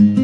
Mm-hmm.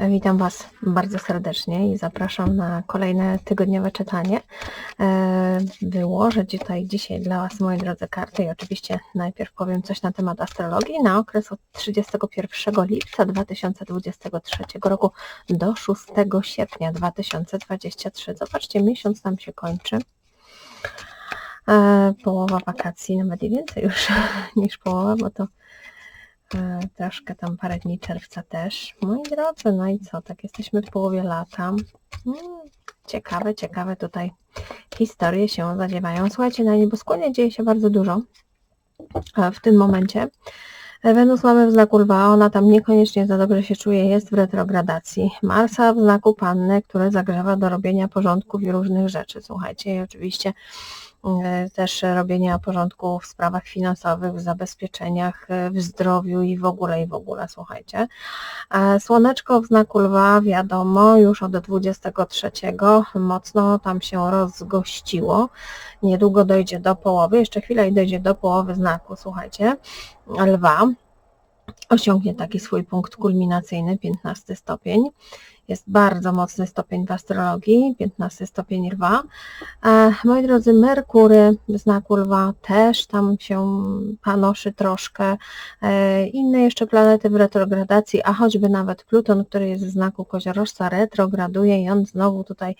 Witam Was bardzo serdecznie i zapraszam na kolejne tygodniowe czytanie. E, wyłożę tutaj dzisiaj dla Was, moi drodzy, karty i oczywiście najpierw powiem coś na temat astrologii na okres od 31 lipca 2023 roku do 6 sierpnia 2023. Zobaczcie, miesiąc nam się kończy. E, połowa wakacji, nawet i więcej już niż połowa, bo to troszkę tam parę dni czerwca też. Moi drodzy, no i co, tak jesteśmy w połowie lata. Mm, ciekawe, ciekawe tutaj historie się zadziewają. Słuchajcie, na nieboskłonie dzieje się bardzo dużo w tym momencie. Wenus mamy w znaku lwa, ona tam niekoniecznie za dobrze się czuje, jest w retrogradacji. Marsa w znaku panny, które zagrzewa do robienia porządków i różnych rzeczy. Słuchajcie, i oczywiście E, też robienia porządku w sprawach finansowych, w zabezpieczeniach, e, w zdrowiu i w ogóle, i w ogóle, słuchajcie. E, słoneczko w znaku lwa, wiadomo, już od 23 mocno tam się rozgościło. Niedługo dojdzie do połowy, jeszcze chwilę i dojdzie do połowy znaku, słuchajcie, lwa. Osiągnie taki swój punkt kulminacyjny, 15 stopień jest bardzo mocny stopień w astrologii, 15 stopień lwa. E, moi drodzy, Merkury w znaku lwa też tam się panoszy troszkę. E, inne jeszcze planety w retrogradacji, a choćby nawet Pluton, który jest w znaku koziorożca, retrograduje i on znowu tutaj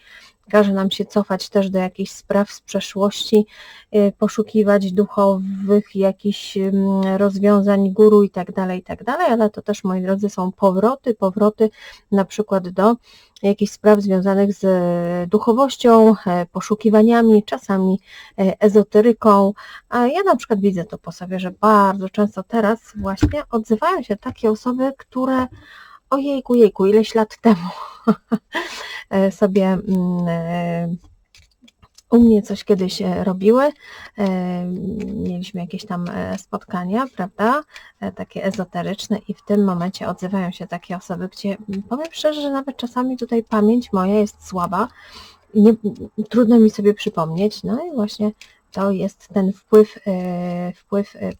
każe nam się cofać też do jakichś spraw z przeszłości, y, poszukiwać duchowych jakichś mm, rozwiązań guru i tak dalej, i tak dalej, ale to też, moi drodzy, są powroty, powroty na przykład do jakichś spraw związanych z duchowością, e, poszukiwaniami, czasami e, ezoteryką. A ja na przykład widzę to po sobie, że bardzo często teraz właśnie odzywają się takie osoby, które ojejku, jejku, ileś lat temu e, sobie mm, e, u mnie coś kiedyś e, robiły, mieliśmy jakieś tam spotkania, prawda, takie ezoteryczne i w tym momencie odzywają się takie osoby, gdzie powiem szczerze, że nawet czasami tutaj pamięć moja jest słaba, nie, trudno mi sobie przypomnieć, no i właśnie to jest ten wpływ, e, wpływ e,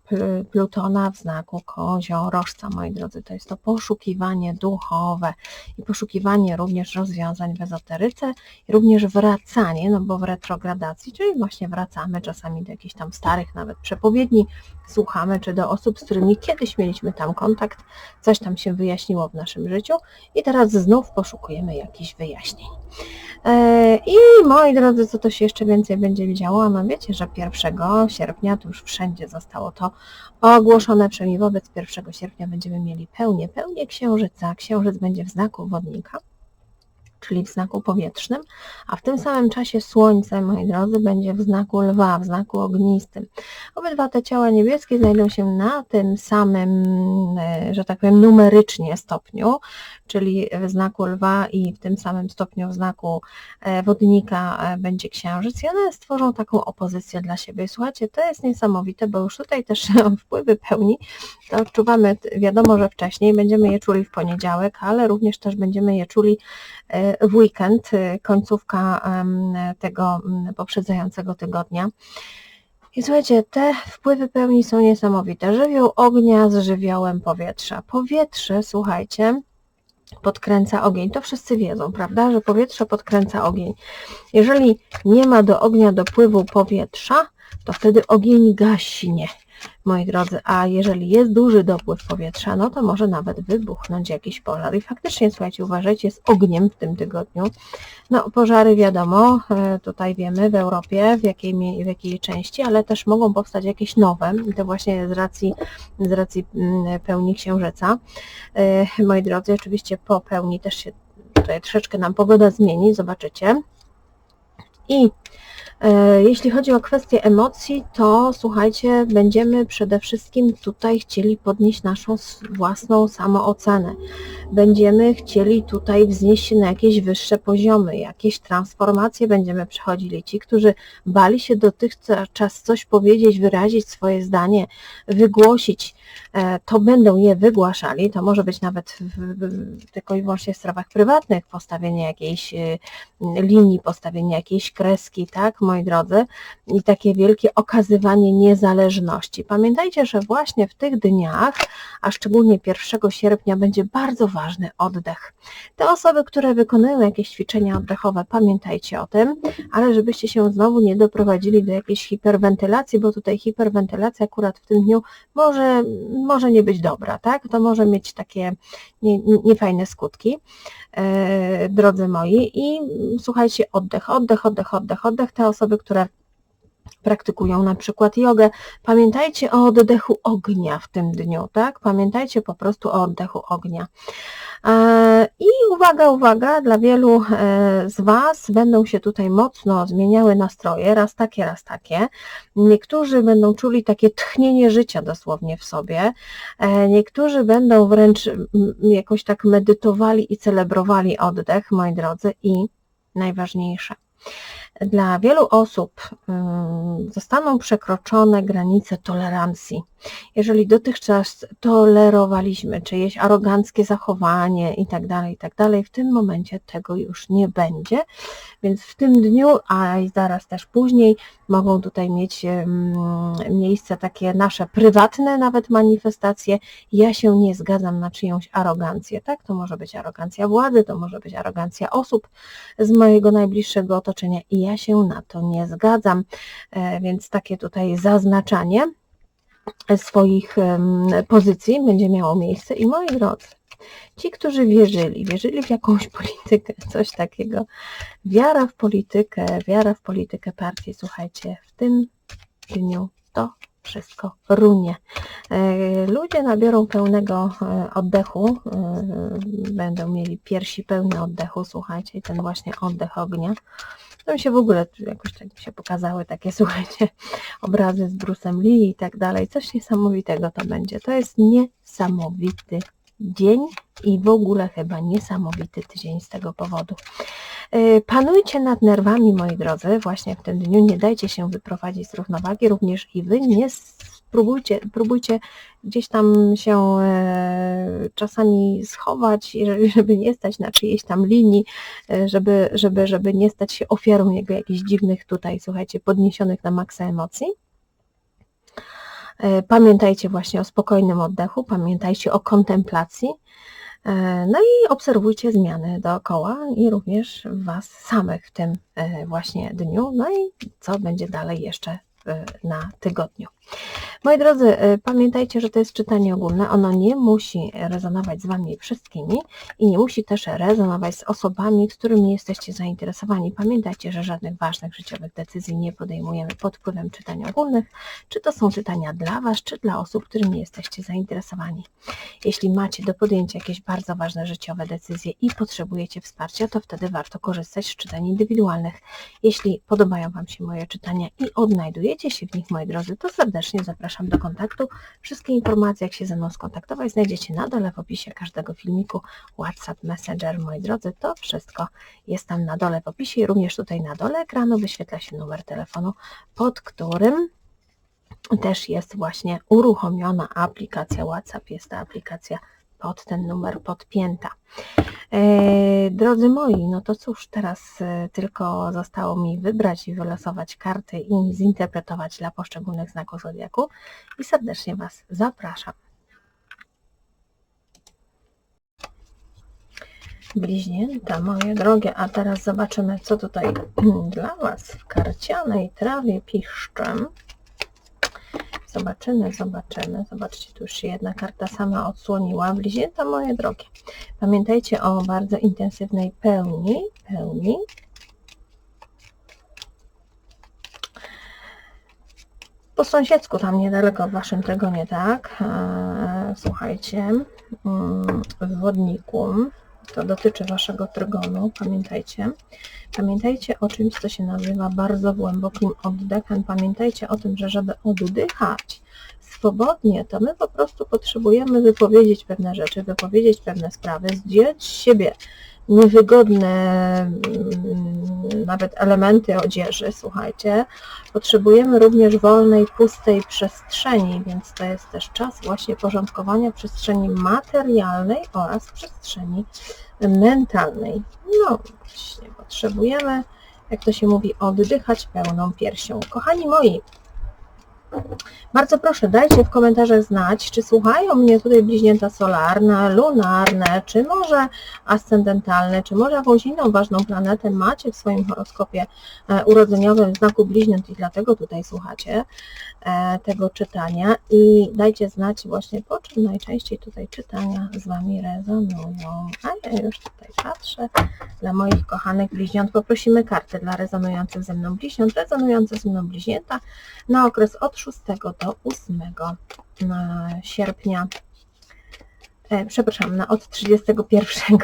Plutona w znaku koziorożca, moi drodzy. To jest to poszukiwanie duchowe i poszukiwanie również rozwiązań w ezoteryce również wracanie, no bo w retrogradacji, czyli właśnie wracamy czasami do jakichś tam starych nawet przepowiedni, słuchamy, czy do osób, z którymi kiedyś mieliśmy tam kontakt, coś tam się wyjaśniło w naszym życiu i teraz znów poszukujemy jakichś wyjaśnień. E, I moi drodzy, co to się jeszcze więcej będzie widziało? No wiecie, że 1 sierpnia to już wszędzie zostało to ogłoszone, przynajmniej wobec 1 sierpnia będziemy mieli pełnię, pełnię księżyca. Księżyc będzie w znaku wodnika czyli w znaku powietrznym, a w tym samym czasie Słońce, moi drodzy, będzie w znaku lwa, w znaku ognistym. Obydwa te ciała niebieskie znajdą się na tym samym, e, że tak powiem, numerycznie stopniu, czyli w znaku lwa i w tym samym stopniu w znaku e, wodnika e, będzie księżyc i one stworzą taką opozycję dla siebie. Słuchajcie, to jest niesamowite, bo już tutaj też wpływy pełni, to odczuwamy, wiadomo, że wcześniej będziemy je czuli w poniedziałek, ale również też będziemy je czuli w weekend, końcówka tego poprzedzającego tygodnia. I słuchajcie, te wpływy pełni są niesamowite. Żywioł ognia z żywiołem powietrza. Powietrze, słuchajcie, podkręca ogień. To wszyscy wiedzą, prawda, że powietrze podkręca ogień. Jeżeli nie ma do ognia dopływu powietrza, to wtedy ogień gaśnie moi drodzy, a jeżeli jest duży dopływ powietrza, no to może nawet wybuchnąć jakiś pożar. I faktycznie, słuchajcie, uważajcie, jest ogniem w tym tygodniu. No, pożary wiadomo, e, tutaj wiemy w Europie, w jakiej, w jakiej części, ale też mogą powstać jakieś nowe, i to właśnie z racji, z racji mm, pełni księżyca. E, moi drodzy, oczywiście po pełni też się tutaj troszeczkę nam pogoda zmieni, zobaczycie. I Jeśli chodzi o kwestię emocji, to słuchajcie, będziemy przede wszystkim tutaj chcieli podnieść naszą własną samoocenę. Będziemy chcieli tutaj wznieść się na jakieś wyższe poziomy, jakieś transformacje będziemy przechodzili. Ci, którzy bali się dotychczas coś powiedzieć, wyrazić swoje zdanie, wygłosić, e, to będą je wygłaszali. To może być nawet w, tylko i wyłącznie w sprawach prywatnych, postawienie jakiejś e, linii, postawienie jakiejś kreski, tak, moi drodzy, i takie wielkie okazywanie niezależności. Pamiętajcie, że właśnie w tych dniach, a szczególnie 1 sierpnia, będzie bardzo ważny oddech. Te osoby, które wykonują jakieś ćwiczenia oddechowe, pamiętajcie o tym, ale żebyście się znowu nie doprowadzili do jakiejś hiperwentylacji, bo tutaj hiperwentylacja akurat w tym dniu może, może nie być dobra, tak? To może mieć takie nie- nie- niefajne skutki e, drodzy moi. I słuchajcie, oddech, oddech, oddech, oddech, oddech. Te osoby, które praktykują na przykład jogę, pamiętajcie o oddechu ognia w tym dniu, tak? Pamiętajcie po prostu o oddechu ognia. E, I uwaga, uwaga, dla wielu e, z Was będą się tutaj mocno zmieniały nastroje, raz takie, raz takie. Niektórzy będą czuli takie tchnienie życia dosłownie w sobie, E, Niektórzy będą wręcz jakoś tak medytowali i celebrowali oddech, moi drodzy, i najważniejsze. Dla wielu osób mm, zostaną przekroczone granice tolerancji. Jeżeli dotychczas tolerowaliśmy czyjeś aroganckie zachowanie i tak dalej, i tak w tym momencie tego już nie będzie. Więc w tym dniu, a i zaraz też później, mogą tutaj mieć miejsce takie nasze prywatne nawet manifestacje. Ja się nie zgadzam na czyjąś arogancję, tak? To może być arogancja władzy, to może być arogancja osób z mojego najbliższego otoczenia i ja się na to nie zgadzam, E, więc takie tutaj zaznaczanie swoich pozycji będzie miało miejsce i moi drodzy, ci, którzy wierzyli, wierzyli w jakąś politykę, coś takiego, wiara w politykę, wiara w politykę partii, słuchajcie, w tym dniu to wszystko runie. E, Ludzie nabiorą pełnego e, oddechu, e, będą mieli piersi pełne oddechu, słuchajcie, i ten właśnie oddech ognia. To mi się w ogóle jakoś tak się pokazały takie, słuchajcie, obrazy z Bruce'em Lee i tak dalej. Coś niesamowitego to będzie. To jest niesamowity dzień i w ogóle chyba niesamowity tydzień z tego powodu. E, Panujcie nad nerwami, moi drodzy, właśnie w tym dniu. Nie dajcie się wyprowadzić z równowagi, również i wy nie spróbujcie, próbujcie gdzieś tam się e, czasami schować, żeby nie stać na czyjejś tam linii, e, żeby, żeby, żeby nie stać się ofiarą jego jakichś dziwnych tutaj, słuchajcie, podniesionych na maksa emocji. E, Pamiętajcie właśnie o spokojnym oddechu, pamiętajcie o kontemplacji, E, No i obserwujcie zmiany dookoła i również Was samych w tym e, właśnie dniu. No i co będzie dalej jeszcze na tygodniu. Moi drodzy, e, pamiętajcie, że to jest czytanie ogólne. Ono nie musi rezonować z Wami wszystkimi i nie musi też rezonować z osobami, którymi jesteście zainteresowani. Pamiętajcie, że żadnych ważnych życiowych decyzji nie podejmujemy pod wpływem czytań ogólnych, czy to są czytania dla Was, czy dla osób, którymi jesteście zainteresowani. Jeśli macie do podjęcia jakieś bardzo ważne życiowe decyzje i potrzebujecie wsparcia, to wtedy warto korzystać z czytań indywidualnych. Jeśli podobają Wam się moje czytania i odnajdujecie się w nich, moi drodzy, to serdecznie zapraszam do kontaktu. Wszystkie informacje, jak się ze mną skontaktować, znajdziecie na dole w opisie każdego filmiku. WhatsApp, Messenger, moi drodzy, to wszystko jest tam na dole w opisie i również tutaj na dole ekranu wyświetla się numer telefonu, pod którym też jest właśnie uruchomiona aplikacja WhatsApp. Jest ta aplikacja pod ten numer podpięta. E, Drodzy moi, no to cóż, teraz e, tylko zostało mi wybrać i wylosować karty i zinterpretować dla poszczególnych znaków zodiaku i serdecznie Was zapraszam. Bliźnięta, moje drogie, a teraz zobaczymy, co tutaj dla Was w karcianej trawie piszczem. Zobaczymy, zobaczymy. Zobaczcie, tu już się jedna karta sama odsłoniła. Bliźnięta moje drogie. Pamiętajcie o bardzo intensywnej pełni. Pełni. Po sąsiedzku, tam niedaleko w Waszym trygonie, tak? Eee, Słuchajcie, mm, w wodniku To dotyczy Waszego trygonu, pamiętajcie. Pamiętajcie o czymś, co się nazywa bardzo głębokim oddechem. Pamiętajcie o tym, że żeby oddychać swobodnie, to my po prostu potrzebujemy wypowiedzieć pewne rzeczy, wypowiedzieć pewne sprawy, zdjąć z siebie niewygodne mm, nawet elementy odzieży, słuchajcie. Potrzebujemy również wolnej, pustej przestrzeni, więc to jest też czas właśnie porządkowania przestrzeni materialnej oraz przestrzeni mentalnej. No właśnie, potrzebujemy, jak to się mówi, oddychać pełną piersią. Kochani moi, bardzo proszę, dajcie w komentarzach znać, czy słuchają mnie tutaj bliźnięta solarne, lunarne, czy może ascendentalne, czy może jakąś inną ważną planetę macie w swoim horoskopie e, urodzeniowym w znaku bliźniąt i dlatego tutaj słuchacie e, tego czytania i dajcie znać właśnie po czym najczęściej tutaj czytania z Wami rezonują. A ja już tutaj patrzę dla moich kochanych bliźniąt. Poprosimy karty dla rezonujących ze mną bliźniąt, rezonujące ze mną bliźnięta na okres od 6 do 8 e, sierpnia, e, przepraszam, na od 31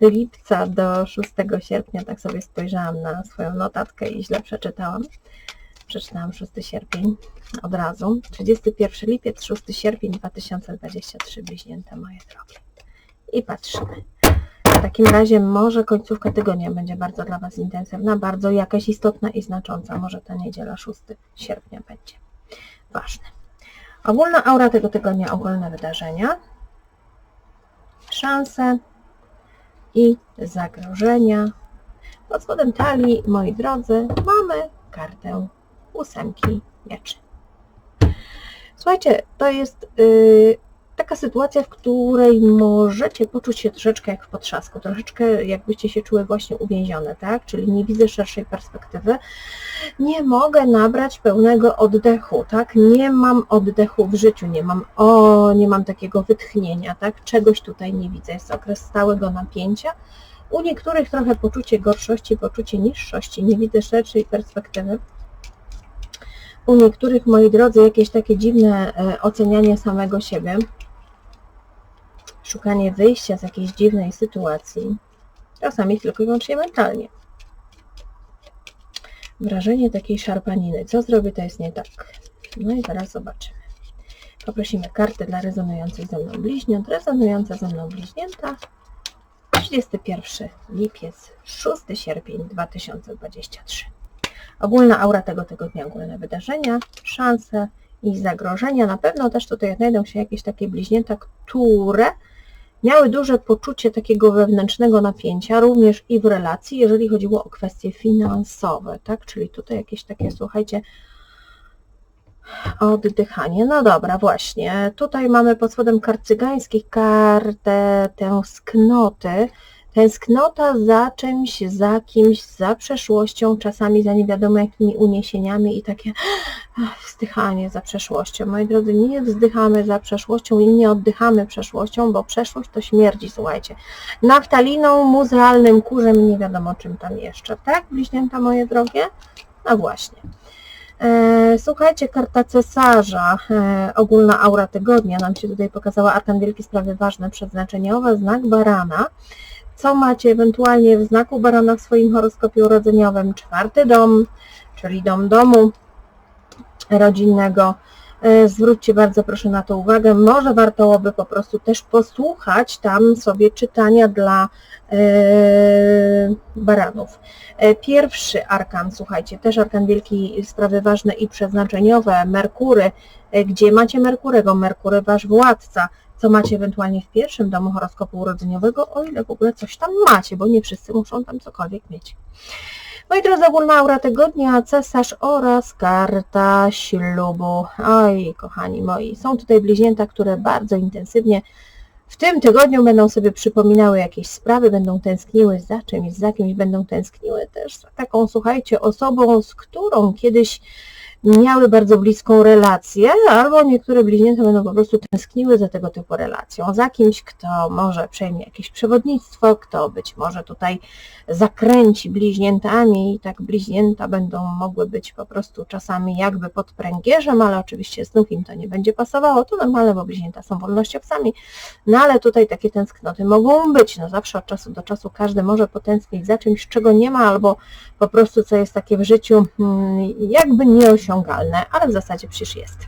lipca do 6 sierpnia, tak sobie spojrzałam na swoją notatkę i źle przeczytałam. Przeczytałam 6 sierpień od razu. 31 lipiec, 6 sierpień 2023, bliźnięte moje drogie. I patrzymy. W takim razie może końcówka tygodnia będzie bardzo dla Was intensywna, bardzo jakaś istotna i znacząca. Może ta niedziela 6 sierpnia będzie ważne. Ogólna aura tego tygodnia, ogólne wydarzenia, szanse i zagrożenia. Pod spodem talii, moi drodzy, mamy kartę ósemki mieczy. Słuchajcie, to jest yy, taka sytuacja, w której możecie poczuć się troszeczkę jak w potrzasku, troszeczkę jakbyście się czuły właśnie uwięzione, tak? Czyli nie widzę szerszej perspektywy, nie mogę nabrać pełnego oddechu, tak? Nie mam oddechu w życiu, nie mam, o, nie mam takiego wytchnienia, tak? Czegoś tutaj nie widzę, jest okres stałego napięcia, u niektórych trochę poczucie gorszości, poczucie niższości, nie widzę szerszej perspektywy. U niektórych, moi drodzy, jakieś takie dziwne e, ocenianie samego siebie, szukanie wyjścia z jakiejś dziwnej sytuacji, czasami tylko i wyłącznie mentalnie. Wrażenie takiej szarpaniny. Co zrobię, to jest nie tak. No i zaraz zobaczymy. Poprosimy kartę dla rezonujących ze mną bliźniąt. Rezonująca ze mną bliźnięta. 31 lipiec, 6 sierpień 2023. Ogólna aura tego tygodnia, ogólne wydarzenia, szanse i zagrożenia. Na pewno też tutaj znajdą się jakieś takie bliźnięta, które miały duże poczucie takiego wewnętrznego napięcia, również i w relacji, jeżeli chodziło o kwestie finansowe, tak? Czyli tutaj jakieś takie, słuchajcie, oddychanie. No dobra, właśnie. Tutaj mamy pod spodem kart cygańskich kartę tęsknoty, Tęsknota za czymś, za kimś, za przeszłością, czasami za nie wiadomo jakimi uniesieniami i takie wzdychanie za przeszłością. Moi drodzy, nie wzdychamy za przeszłością i nie oddychamy przeszłością, bo przeszłość to śmierdzi, słuchajcie. Naftaliną, muzealnym kurzem nie wiadomo czym tam jeszcze. Tak, bliźnięta moje drogie? No właśnie. E, słuchajcie, karta cesarza, e, ogólna aura tygodnia, nam się tutaj pokazała Arkan Wielkie Sprawy Ważne, Przeznaczeniowe, znak barana co macie ewentualnie w znaku barana w swoim horoskopie urodzeniowym. Czwarty dom, czyli dom domu rodzinnego. E, zwróćcie bardzo proszę na to uwagę. Może warto by po prostu też posłuchać tam sobie czytania dla e, baranów. E, pierwszy arkan, słuchajcie, też arkan wielki, sprawy ważne i przeznaczeniowe, Merkury, gdzie macie Merkurego, Merkury wasz władca, co macie ewentualnie w pierwszym domu horoskopu urodzeniowego, o ile w ogóle coś tam macie, bo nie wszyscy muszą tam cokolwiek mieć. Moi drodzy, ogólna aura tygodnia, cesarz oraz karta ślubu. Oj, kochani moi, są tutaj bliźnięta, które bardzo intensywnie w tym tygodniu będą sobie przypominały jakieś sprawy, będą tęskniły za czymś, za kimś, będą tęskniły też za taką, słuchajcie, osobą, z którą kiedyś miały bardzo bliską relację, albo niektóre bliźnięta będą po prostu tęskniły za tego typu relacją, za kimś, kto może przejmie jakieś przewodnictwo, kto być może tutaj zakręci bliźniętami i tak bliźnięta będą mogły być po prostu czasami jakby pod pręgierzem, ale oczywiście znów im to nie będzie pasowało, to normalne, bo bliźnięta są wolnościowcami, no ale tutaj takie tęsknoty mogą być, no zawsze od czasu do czasu każdy może potęsknić za czymś, czego nie ma, albo po prostu co jest takie w życiu hmm, jakby nieosiągalne, ale w zasadzie przecież jest.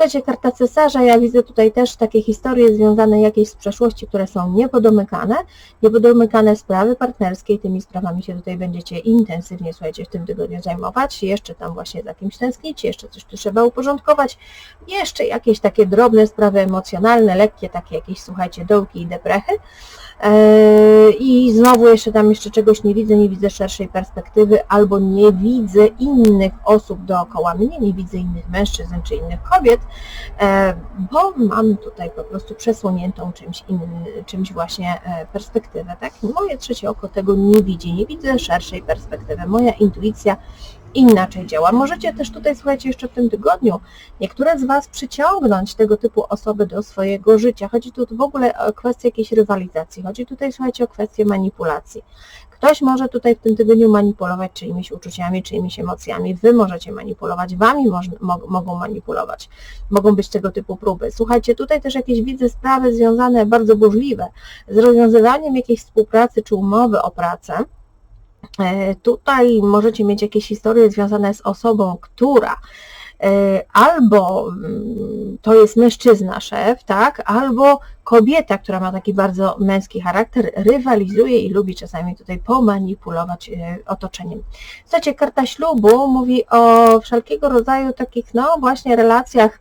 Słuchajcie, karta cesarza, ja widzę tutaj też takie historie związane jakieś z przeszłości, które są niepodomykane, niepodomykane sprawy partnerskie, tymi sprawami się tutaj będziecie intensywnie, słuchajcie, w tym tygodniu zajmować, jeszcze tam właśnie za kimś tęsknicie, jeszcze coś tu trzeba uporządkować, jeszcze jakieś takie drobne sprawy emocjonalne, lekkie takie jakieś, słuchajcie, dołki i deprechy, I znowu jeszcze tam jeszcze czegoś nie widzę, nie widzę szerszej perspektywy, albo nie widzę innych osób dookoła mnie, nie widzę innych mężczyzn czy innych kobiet, eee, bo mam tutaj po prostu przesłoniętą czymś innym, czymś właśnie e, perspektywę. Tak? Moje trzecie oko tego nie widzi, nie widzę szerszej perspektywy. Moja intuicja inaczej działa. Możecie też tutaj, słuchajcie, jeszcze w tym tygodniu niektóre z Was przyciągnąć tego typu osoby do swojego życia. Chodzi tu w ogóle o kwestię jakiejś rywalizacji, chodzi tutaj, słuchajcie, o kwestię manipulacji. Ktoś może tutaj w tym tygodniu manipulować czyimiś uczuciami, czyimiś emocjami. Wy możecie manipulować, Wami mogą manipulować. Mogą być tego typu próby. Słuchajcie, tutaj też jakieś widzę sprawy związane, bardzo burzliwe, z rozwiązywaniem jakiejś współpracy czy umowy o pracę tutaj możecie mieć jakieś historie związane z osobą, która e, albo mm, to jest mężczyzna szef, tak, albo kobieta, która ma taki bardzo męski charakter, rywalizuje i lubi czasami tutaj pomanipulować e, otoczeniem. Słuchajcie, karta ślubu mówi o wszelkiego rodzaju takich, no właśnie relacjach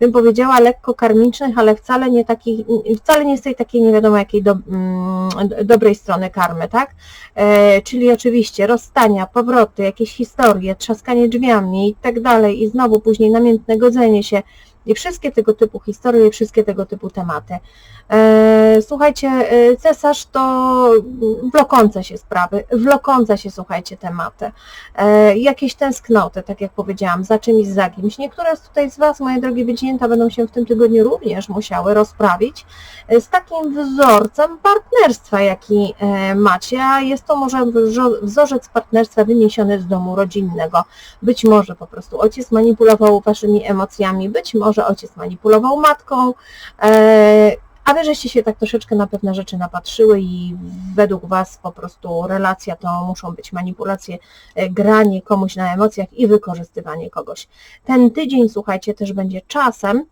bym powiedziała, lekko karmicznych, ale wcale nie takich, wcale nie z tej takiej nie wiadomo jakiej do, mm, dobrej strony karmy, tak? E, czyli oczywiście rozstania, powroty, jakieś historie, trzaskanie drzwiami i tak dalej i znowu później namiętne godzenie się i wszystkie tego typu historie, i wszystkie tego typu tematy. E, słuchajcie, e, cesarz to wlokące się sprawy, wlokące się, słuchajcie, tematy. E, jakieś tęsknoty, tak jak powiedziałam, za czymś, za kimś. Niektóre z tutaj z Was, moje drogie wycięta, będą się w tym tygodniu również musiały rozprawić z takim wzorcem partnerstwa, jaki macie, a jest to może wzorzec partnerstwa wyniesiony z domu rodzinnego. Być może po prostu ojciec manipulował Waszymi emocjami, być może ojciec manipulował matką, a wy żeście się tak troszeczkę na pewne rzeczy napatrzyły i według was po prostu relacja to muszą być manipulacje, e, granie komuś na emocjach i wykorzystywanie kogoś. Ten tydzień, słuchajcie, też będzie czasem,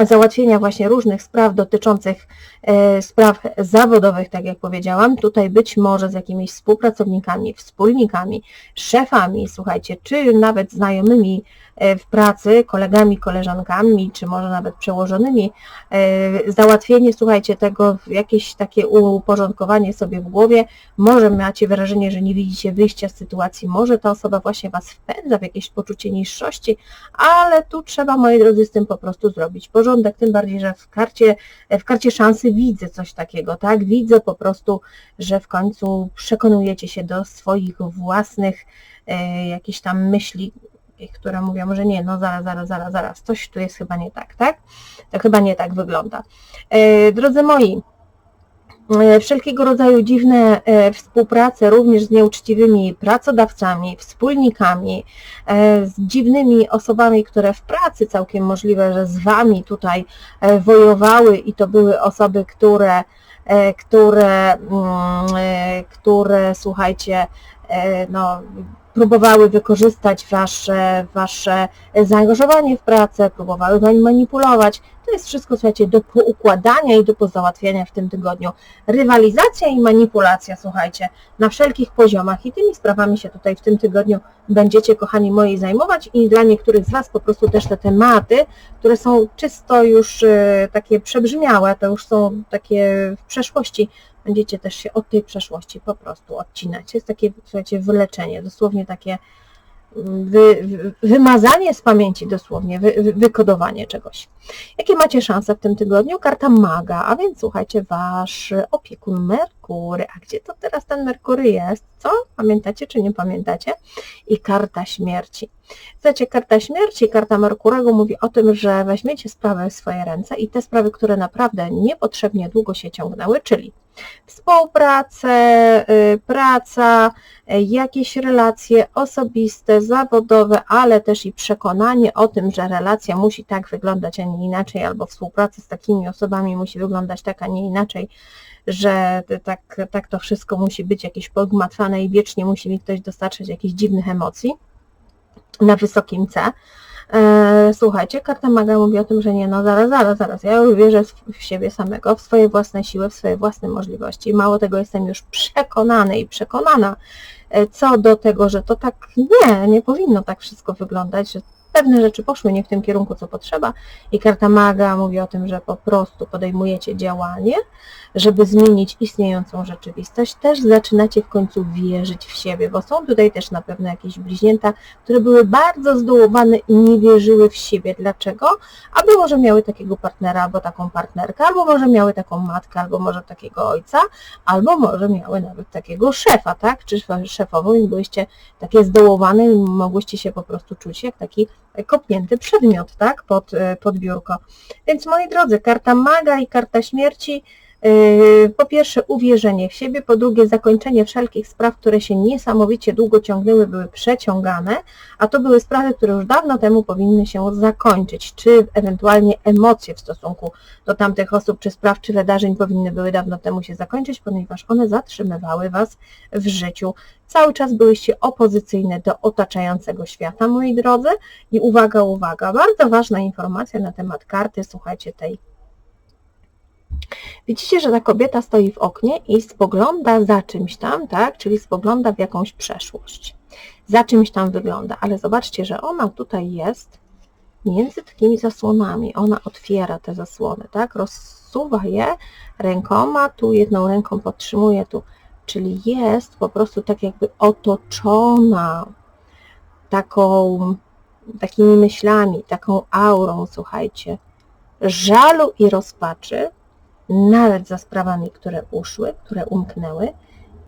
załatwienia właśnie różnych spraw dotyczących e, spraw zawodowych, tak jak powiedziałam, tutaj być może z jakimiś współpracownikami, wspólnikami, szefami, słuchajcie, czy nawet znajomymi E, w pracy, kolegami, koleżankami, czy może nawet przełożonymi, e, załatwienie, słuchajcie, tego, jakieś takie uporządkowanie sobie w głowie, może macie wrażenie, że nie widzicie wyjścia z sytuacji, może ta osoba właśnie Was wpędza w jakieś poczucie niższości, ale tu trzeba, moi drodzy, z tym po prostu zrobić porządek, tym bardziej, że w karcie, w karcie szansy widzę coś takiego, tak, widzę po prostu, że w końcu przekonujecie się do swoich własnych e, jakichś tam myśli, które mówią, że nie, no zaraz, zaraz, zaraz, zaraz, coś tu jest chyba nie tak, tak? To chyba nie tak wygląda. E, drodzy moi, e, wszelkiego rodzaju dziwne e, współprace również z nieuczciwymi pracodawcami, wspólnikami, z dziwnymi osobami, które w pracy całkiem możliwe, że z Wami tutaj wojowały i to były osoby, które, które, mm, które słuchajcie, no, próbowały wykorzystać wasze, wasze zaangażowanie w pracę, próbowały wami manipulować. To jest wszystko, słuchajcie, do poukładania i do pozałatwiania w tym tygodniu. Rywalizacja i manipulacja, słuchajcie, na wszelkich poziomach i tymi sprawami się tutaj w tym tygodniu będziecie, kochani moi, zajmować i dla niektórych z Was po prostu też te tematy, które są czysto już e, takie przebrzmiałe, to już są takie w przeszłości, będziecie też się od tej przeszłości po prostu odcinać. Jest takie, słuchajcie, wyleczenie, dosłownie takie mm, wy, wymazanie z pamięci dosłownie, wy, wykodowanie czegoś. Jakie macie szanse w tym tygodniu? Karta maga, a więc słuchajcie, wasz opiekun Merkur Merkury. A gdzie to teraz ten Merkury jest? Co? Pamiętacie czy nie pamiętacie? I karta śmierci. Słuchajcie, karta śmierci, karta Merkurego mówi o tym, że weźmiecie sprawę w swoje ręce i te sprawy, które naprawdę niepotrzebnie długo się ciągnęły, czyli współpracę, y, praca, jakieś relacje osobiste, zawodowe, ale też i przekonanie o tym, że relacja musi tak wyglądać, a nie inaczej, albo współpraca z takimi osobami musi wyglądać tak, a nie inaczej, że tak, tak to wszystko musi być jakieś pogmatwane i wiecznie musi mi ktoś dostarczyć jakichś dziwnych emocji na wysokim C. E, słuchajcie, karta maga mówi o tym, że nie, no zaraz, zaraz, zaraz, ja już wierzę w siebie samego, w swoje własne siły, w swoje własne możliwości. Mało tego, jestem już przekonany i przekonana e, co do tego, że to tak nie, nie powinno tak wszystko wyglądać, że pewne rzeczy poszły nie w tym kierunku, co potrzeba i karta maga mówi o tym, że po prostu podejmujecie działanie, żeby zmienić istniejącą rzeczywistość, też zaczynacie w końcu wierzyć w siebie, bo są tutaj też na pewno jakieś bliźnięta, które były bardzo zdołowane i nie wierzyły w siebie. Dlaczego? Albo może miały takiego partnera, albo taką partnerkę, albo może miały taką matkę, albo może takiego ojca, albo może miały nawet takiego szefa, tak? Czy szefową i byłyście takie zdołowane i mogłyście się po prostu czuć jak taki kopnięty przedmiot, tak? Pod, pod biurko. Więc moi drodzy, karta maga i karta śmierci po pierwsze uwierzenie w siebie, po drugie zakończenie wszelkich spraw, które się niesamowicie długo ciągnęły, były przeciągane, a to były sprawy, które już dawno temu powinny się zakończyć, czy ewentualnie emocje w stosunku do tamtych osób, czy spraw, czy wydarzeń powinny były dawno temu się zakończyć, ponieważ one zatrzymywały Was w życiu. Cały czas byłyście opozycyjne do otaczającego świata, moi drodzy. I uwaga, uwaga, bardzo ważna informacja na temat karty, słuchajcie, tej Widzicie, że ta kobieta stoi w oknie i spogląda za czymś tam, tak? Czyli spogląda w jakąś przeszłość. Za czymś tam wygląda, ale zobaczcie, że ona tutaj jest między takimi zasłonami. Ona otwiera te zasłony, tak? Rozsuwa je rękoma, tu jedną ręką podtrzymuje, tu. Czyli jest po prostu tak jakby otoczona taką, takimi myślami, taką aurą, słuchajcie, żalu i rozpaczy, nawet za sprawami, które uszły, które umknęły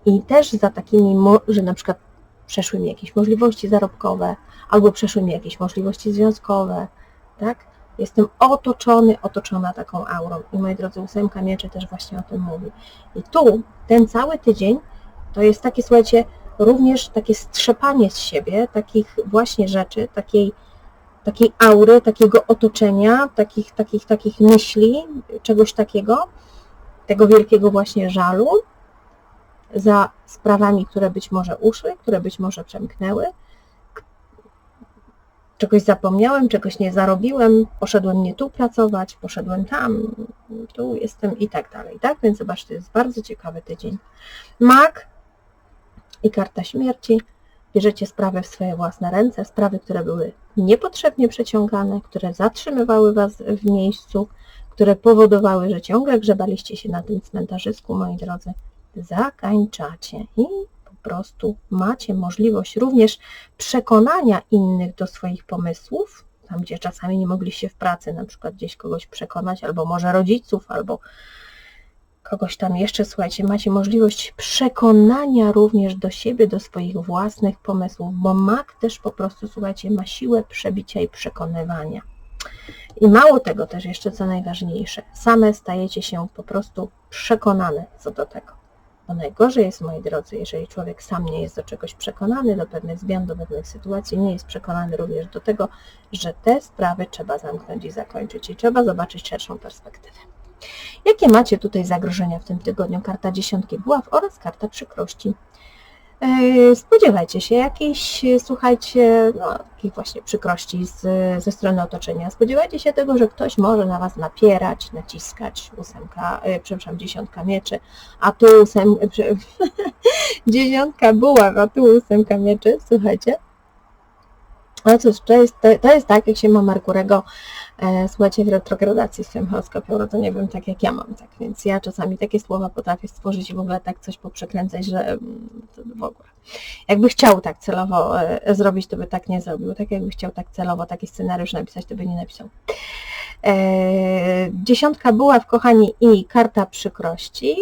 i też za takimi, że na przykład przeszły mi jakieś możliwości zarobkowe, albo przeszły mi jakieś możliwości związkowe, tak? Jestem otoczony, otoczona taką aurą. I moi drodzy, ósemka mieczy też właśnie o tym mówi. I tu ten cały tydzień to jest takie, słuchajcie, również takie strzepanie z siebie takich właśnie rzeczy, takiej takiej aury, takiego otoczenia, takich, takich, takich myśli, czegoś takiego, tego wielkiego właśnie żalu za sprawami, które być może uszły, które być może przemknęły. Czegoś zapomniałem, czegoś nie zarobiłem, poszedłem nie tu pracować, poszedłem tam, tu jestem i tak dalej, tak? Więc zobaczcie, to jest bardzo ciekawy tydzień. Mag i karta śmierci bierzecie sprawę w swoje własne ręce, sprawy, które były niepotrzebnie przeciągane, które zatrzymywały Was w miejscu, które powodowały, że ciągle grzebaliście się na tym cmentarzysku, moi drodzy, zakańczacie i po prostu macie możliwość również przekonania innych do swoich pomysłów, tam gdzie czasami nie mogliście w pracy na przykład gdzieś kogoś przekonać, albo może rodziców, albo kogoś tam jeszcze, słuchajcie, macie możliwość przekonania również do siebie, do swoich własnych pomysłów, bo mak też po prostu, słuchajcie, ma siłę przebicia i przekonywania. I mało tego też jeszcze, co najważniejsze, same stajecie się po prostu przekonane co do tego. Bo najgorzej jest, moi drodzy, jeżeli człowiek sam nie jest do czegoś przekonany, do pewnych zmian, do pewnych sytuacji, nie jest przekonany również do tego, że te sprawy trzeba zamknąć i zakończyć i trzeba zobaczyć szerszą perspektywę. Jakie macie tutaj zagrożenia w tym tygodniu? Karta dziesiątki buław oraz karta przykrości. E, spodziewajcie się jakiejś, słuchajcie, no, właśnie przykrości z, ze strony otoczenia. Spodziewajcie się tego, że ktoś może na Was napierać, naciskać, ósemka, e, przepraszam, dziesiątka mieczy, a tu ósem, dziesiątka buław, a tu ósemka mieczy, słuchajcie. No cóż, to jest, to, to jest tak, jak się ma Merkurego E, słuchajcie, w retrogradacji w swoim horoskopie urodzeniowym, tak jak ja mam, tak więc ja czasami takie słowa potrafię stworzyć i w ogóle tak coś poprzekręcać, że mm, w ogóle. Jakby chciał tak celowo e, zrobić, to by tak nie zrobił, tak jakby chciał tak celowo taki scenariusz napisać, to by nie napisał. E, dziesiątka buław, kochani, i karta przykrości.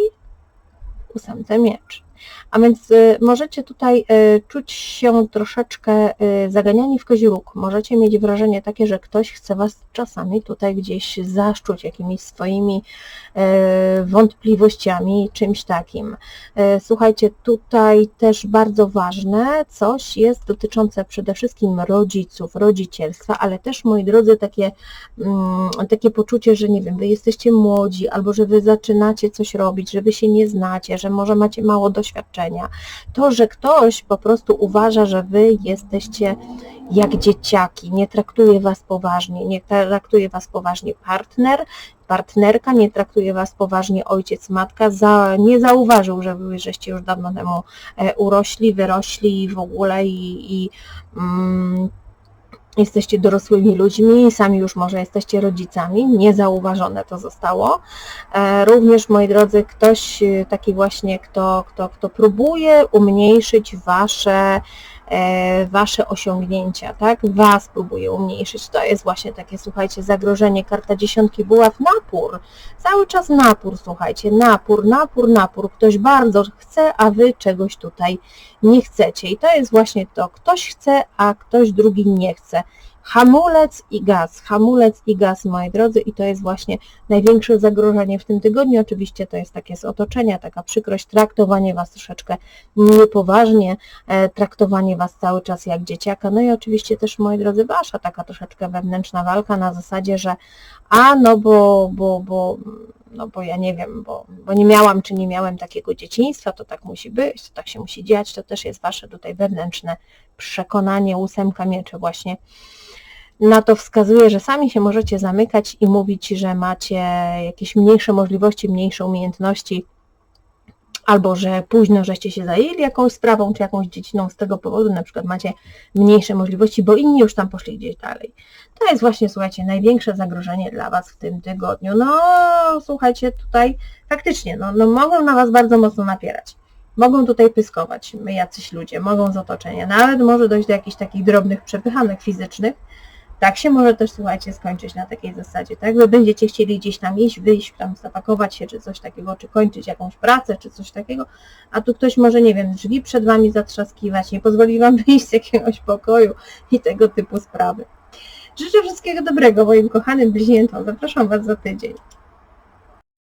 ósemce mieczy. A więc y, możecie tutaj y, czuć się troszeczkę y, zaganiani w kozi. Możecie mieć wrażenie takie, że ktoś chce Was czasami tutaj gdzieś zaszczuć jakimiś swoimi wątpliwościami, czymś takim. Słuchajcie, tutaj też bardzo ważne coś jest dotyczące przede wszystkim rodziców, rodzicielstwa, ale też, moi drodzy, takie, mm, takie poczucie, że nie wiem, Wy jesteście młodzi, albo że Wy zaczynacie coś robić, że Wy się nie znacie, że może macie mało doświadczenia. To, że ktoś po prostu uważa, że Wy jesteście jak dzieciaki, nie traktuje Was poważnie, nie traktuje Was poważnie partner, partnerka, nie traktuje Was poważnie ojciec, matka, za, nie zauważył, że Wy żeście już dawno temu e, urośli, wyrośli w ogóle i, i mm, jesteście dorosłymi ludźmi, sami już może jesteście rodzicami, niezauważone to zostało. E, Również, moi drodzy, ktoś e, taki właśnie, kto, kto, kto próbuje umniejszyć Wasze e, Wasze osiągnięcia, tak? Was próbuje umniejszyć. To jest właśnie takie, słuchajcie, zagrożenie. Karta dziesiątki buław, napór. Cały czas napór, słuchajcie, napór, napór, napór. Ktoś bardzo chce, a Wy czegoś tutaj nie chcecie. I to jest właśnie to. Ktoś chce, a ktoś drugi nie chce. Hamulec i gaz, hamulec i gaz, moi drodzy, i to jest właśnie największe zagrożenie w tym tygodniu. Oczywiście to jest takie z otoczenia, taka przykrość, traktowanie Was troszeczkę niepoważnie, e, traktowanie Was cały czas jak dzieciaka. No i oczywiście też, moi drodzy, Wasza taka troszeczkę wewnętrzna walka na zasadzie, że a no bo, bo, bo, no bo ja nie wiem, bo, bo nie miałam czy nie miałem takiego dzieciństwa, to tak musi być, to tak się musi dziać, to też jest Wasze tutaj wewnętrzne przekonanie, ósemka mieczy właśnie na to wskazuje, że sami się możecie zamykać i mówić, że macie jakieś mniejsze możliwości, mniejsze umiejętności, albo że późno żeście się zajęli jakąś sprawą czy jakąś dziedziną z tego powodu, na przykład macie mniejsze możliwości, bo inni już tam poszli gdzieś dalej. To jest właśnie, słuchajcie, największe zagrożenie dla Was w tym tygodniu. No, słuchajcie, tutaj faktycznie, no, no mogą na Was bardzo mocno napierać. Mogą tutaj pyskować jacyś ludzie, mogą z otoczenia. Nawet może dojść do jakichś takich drobnych przepychanek fizycznych, tak się może też, słuchajcie, skończyć na takiej zasadzie, tak? Wy będziecie chcieli gdzieś tam iść, wyjść, tam zapakować się, czy coś takiego, czy kończyć jakąś pracę, czy coś takiego, a tu ktoś może, nie wiem, drzwi przed Wami zatrzaskiwać, nie pozwoli Wam wyjść z jakiegoś pokoju i tego typu sprawy. Życzę wszystkiego dobrego moim kochanym bliźniętom. Zapraszam Was za tydzień.